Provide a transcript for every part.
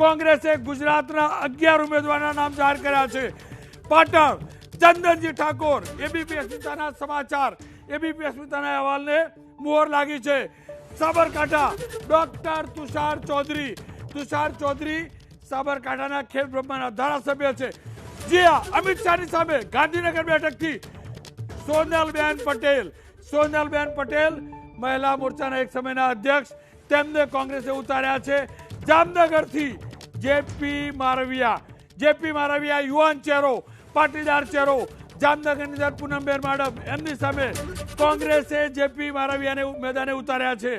કોંગ્રેસે ગુજરાતના અગિયાર ઉમેદવારના નામ જાહેર કર્યા છે. પાટણ, ચંદનજી ઠાકોર એબીપી અસ્મિતાના સમાચાર. એબીપી અસ્મિતાના અહેવાલને મોહર લાગી છે. સાબરકાંઠા, ડોક્ટર તુષાર ચૌધરી. તુષાર ચૌધરી સાબરકાંઠાના ખેલ બ્રહ્માના ધારાસભ્ય છે. જી હા, અમિત શાહની સામે ગાંધીનગર બેઠકથી સોનલબેન પટેલ. સોનલબેન પટેલ મહિલા મોરચાના એક સમયના અધ્યક્ષ. તેમને કોંગ્રેસે ઉતાર્યા છે. જામનગરથી જેપી મારવિયા જેપી મારવિયા યુવાન ચહેરો, પાટીદાર ચહેરો, જામનગરની અંદર પૂનમબેન માડમ, એમની સામે કોંગ્રેસે જેપી મારવિયાને મેદાને ઉતાર્યા છે.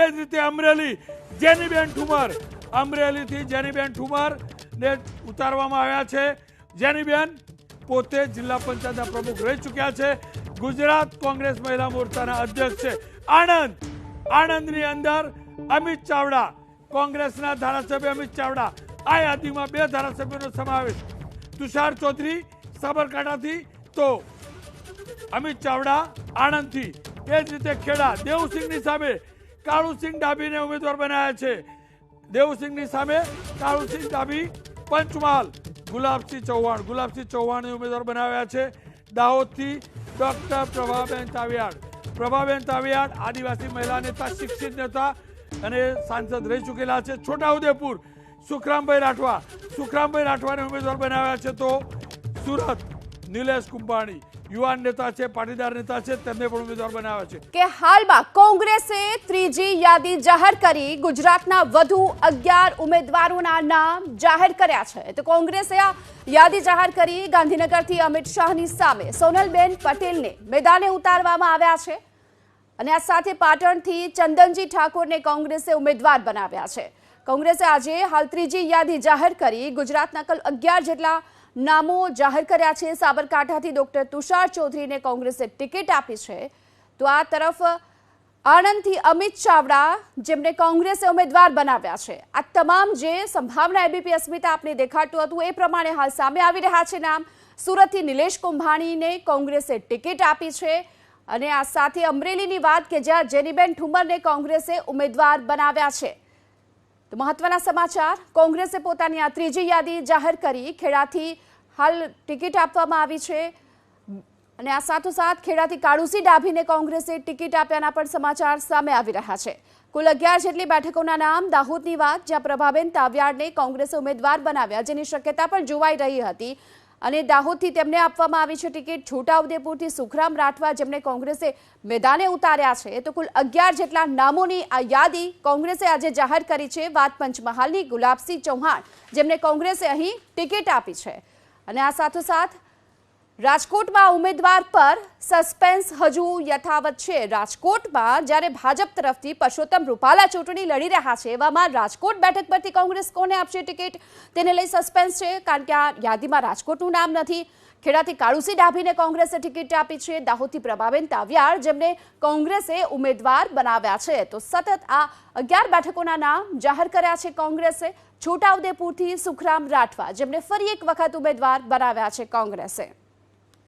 એ જ રીતે અમરેલી, જેનીબેન ઠુમર, અમરેલીથી જેનીબેન ઠુમર ને ઉતારવામાં આવ્યા છે. જેનીબેન પોતે જિલ્લા પંચાયતના પ્રમુખ રહી ચૂક્યા છે. ગુજરાત કોંગ્રેસ મહિલા મોરચાના અધ્યક્ષ છે. આણંદ, આણંદની અંદર અમિત ચાવડા કોંગ્રેસના ધારાસભ્ય અમિત ચાવડા, આ યાદીમાં બે ધારાસભ્યોનો સમાવેશ. તુષાર ચૌધરી સાબરકાંઠાથી તો અમિત ચાવડા આણંદથી. એ જ રીતે ખેડા, દેવસિંહની સામે કાળુસિંહ ડાભીને ઉમેદવાર બનાવ્યા છે. દેવસિંહની સામે કાળુસિંહ ડાભી, પંચમહાલ, ગુલાબસિંહ ચૌહાણ. ગુલાબસિંહ ચૌહાણને ઉમેદવાર બનાવ્યા છે દાહોદથી ડોક્ટર પ્રભાબેન તાવિયાડ પ્રભાબેન તાવિયાડ આદિવાસી મહિલા નેતા શિક્ષિત નેતા અને સાંસદ રહી ચૂકેલા છે છોટાઉદેપુર. સુખરામભાઈ રાઠવા. સુખરામભાઈ રાઠવાને ઉમેદવાર બનાવ્યા છે તો સુરત. નિલેશ કુંભાણી. યુવાન નેતા છે, પાટીદાર નેતા છે, તેમને પણ ઉમેદવાર બનાવ્યા છે. કે હાલમાં કોંગ્રેસે ત્રીજી યાદી જાહેર કરી, ગુજરાતના વધુ અગિયાર ઉમેદવારોના નામ જાહેર કર્યા છે. તો કોંગ્રેસે આ યાદી જાહેર કરી ગાંધીનગરથી અમિત શાહની સામે. સોનલબેન પટેલને મેદાને ઉતારવામાં આવ્યા છે. અને આ સાથે પાટણથી ચંદનજી ઠાકોરને કોંગ્રેસે ઉમેદવાર બનાવ્યા છે. કોંગ્રેસે આજે હાલ ત્રીજી યાદી જાહેર કરી ગુજરાતના કલ અગિયાર જેટલા નામો જાહેર કર્યા છે. સાબરકાંઠાથી ડોક્ટર તુષાર ચૌધરીને કોંગ્રેસે ટિકિટ આપી છે. તો આ તરફ આણંદથી અમિત ચાવડા, જેમને કોંગ્રેસે ઉમેદવાર બનાવ્યા છે. આ તમામ જે સંભાવના એબીપી અસ્મિતા આપને દેખાડતું હતું, એ પ્રમાણે હાલ સામે આવી રહ્યા છે નામ. સુરતથી નિલેશ કુંભાણીને કોંગ્રેસે ટિકિટ આપી છે. અને આ સાથે અમરેલીની વાત કે જ્યાં જેનીબેન ઠુમરને કોંગ્રેસે ઉમેદવાર બનાવ્યા છે. તો મહત્વના સમાચાર, કોંગ્રેસે પોતાની આ ત્રીજી યાદી જાહેર કરી. ખેડાથી હાલ ટિકિટ આપવામાં આવી છે. અને આ સાથોસાથ ખેડાથી કાળુસી ડાભીને કોંગ્રેસે ટિકિટ આપ્યાના પણ સમાચાર સામે આવી રહ્યા છે. કુલ અગિયાર જેટલી બેઠકોના નામ દાહોદની વાત, જ્યાં પ્રભાબેન તાવ્યાડને કોંગ્રેસે ઉમેદવાર બનાવ્યા, જેની શક્યતા પણ જોવાઈ રહી હતી. અને દાહોદથી તેમને આપવામાં આવી છે ટિકિટ. છોટાઉદેપુરથી સુખરામ રાઠવા જેમને કોંગ્રેસે મેદાને ઉતાર્યા છે તો કુલ અગિયાર જેટલા નામોની આ યાદી કોંગ્રેસે આજે જાહેર કરી છે. વાત પંચમહાલની ગુલાબસિંહ ચૌહાણ જેમને કોંગ્રેસે અહીં ટિકિટ આપી છે. અને આ સાથોસાથ રાજકોટમાં ઉમેદવાર પર સસ્પેન્સ હજુ યથાવત છે. રાજકોટમાં જ્યારે ભાજપ તરફથી પરસોત્તમ રૂપાલા ચૂંટણી લડી રહ્યા છે, એવામાં રાજકોટ બેઠક પરથી કોંગ્રેસ કોને આપશે ટિકિટ? તેને લઈ સસ્પેન્સ છે, કારણ કે આ યાદીમાં રાજકોટનું નામ નથી. ખેડાથી કાળુસી ડાભીને કોંગ્રેસે ટિકિટ આપી છે, દાહોદથી પ્રભાબેન તાવ્યાર જેમને કોંગ્રેસે ઉમેદવાર બનાવ્યા છે. તો સતત આ અગિયાર બેઠકોના નામ જાહેર કર્યા છે કોંગ્રેસે. છોટાઉદેપુરથી સુખરામ રાઠવા, જેમને ફરી એક વખત ઉમેદવાર બનાવ્યા છે કોંગ્રેસે.